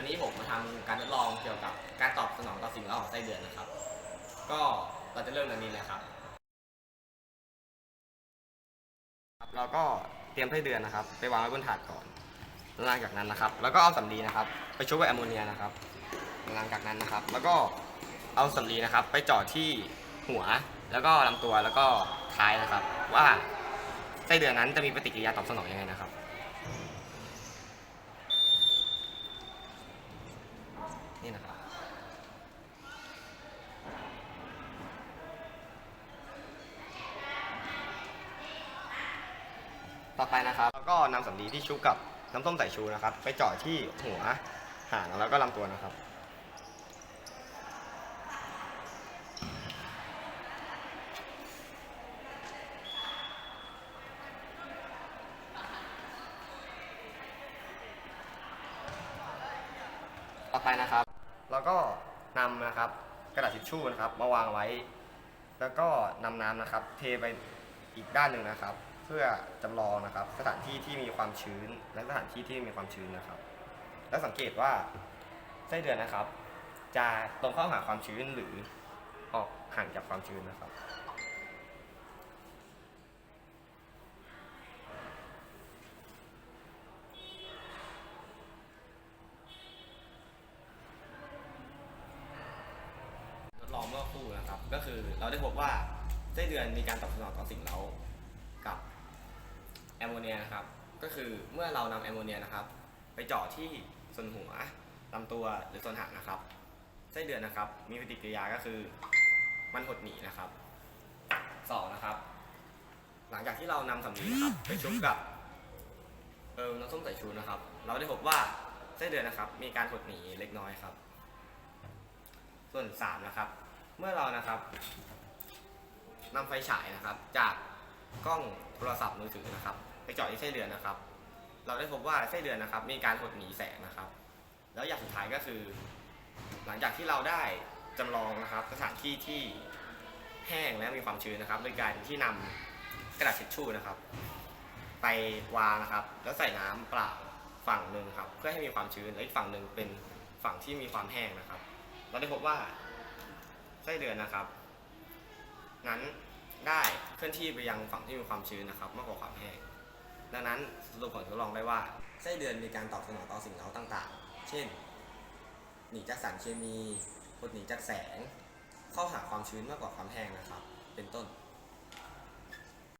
วันนี้ผมมาทำการทดลองเกี่ยวกับการตอบสนองต่อสิ่งเร้าของไส้เดือนนะครับ ก็เราจะเริ่มเรื่องนี้เลยครับ เราก็เตรียมไส้เดือนนะครับ ไปวางไว้บนถาดก่อนหลังจากนั้นนะครับ แล้วก็เอาสำลีนะครับ ไปชุบกับแอมโมเนียนะครับหลังจากนั้นนะครับ แล้วก็เอาสำลีนะครับ ไปเจาะที่หัวแล้วก็ลำตัวแล้วก็ท้ายนะครับ ว่าไส้เดือนนั้นจะมีปฏิกิริยาตอบสนองยังไงนะครับ นี่นะครับ ต่อไปนะครับแล้วก็นำสำลีที่ชุบกับน้ำส้มสายชูนะครับ ไปเจาะที่หัวหางแล้วก็ลำตัวนะครับ ต่อไปนะครับ แล้วก็นำนะครับ กระดาษทิชชู่นะครับมาวางไว้ แล้วก็นำน้ำนะครับ เทไปอีกด้านหนึ่งนะครับ พื่อจำลองนะครับสถานที่ที่มีความชื้น และสถานที่ที่มีความชื้นนะครับ แล้วสังเกตว่าไส้เดือนนะครับ จะตรงเข้าหาความชื้นหรือออกห่างจากความชื้นนะครับ ทดลองเมื่อครู่นะครับ ก็คือเราได้พบว่าไส้เดือนมีการตอบสนองต่อสิ่งเร้ากับ แอมโมเนียนะครับ ก็คือเมื่อเรานำแอมโมเนียนะครับ ไปเจาะที่ส่วนหัวลำตัวหรือส่วนหางนะครับไส้เดือนนะครับ มีปฏิกิริยาก็คือมันหดหนีนะครับสองนะครับ หลังจากที่เรานำสำลีนะครับไปชุบกับเออน้ำส้มสายชูนะครับ เราได้พบว่าไส้เดือนนะครับ มีการหดหนีเล็กน้อยครับ ส่วน3นะครับ เมื่อเรานะครับนำไฟฉายนะครับ จากกล้องโทรศัพท์มือถือนะครับ เจาะที่ไส้เดือนนะครับ เราได้พบว่าไส้เดือนนะครับ มีการหดหนีแสงนะครับ แล้วอย่างสุดท้ายก็คือ หลังจากที่เราได้จำลองนะครับ สถานที่ที่แห้งและมีความชื้นนะครับ โดยการที่นำกระดาษทิชชู่นะครับ ไปวางนะครับ แล้วใส่น้ำเปล่าฝั่งหนึ่งครับ เพื่อให้มีความชื้นและอีกฝั่งหนึ่งเป็นฝั่งที่มีความแห้งนะครับ เราได้พบว่าไส้เดือนนะครับ นั้นได้เคลื่อนที่ไปยังฝั่งที่มีความชื้นนะครับ มากกว่าความแห้ง ดังนั้นสรุปผลทดลองได้ว่าไส้เดือนมีการตอบสนองต่อสิ่งเร้าต่างๆ เช่น หนีจากสารเคมีหดหนีจากแสง เข้าหาความชื้นมากกว่าความแห้งนะครับ เป็นต้น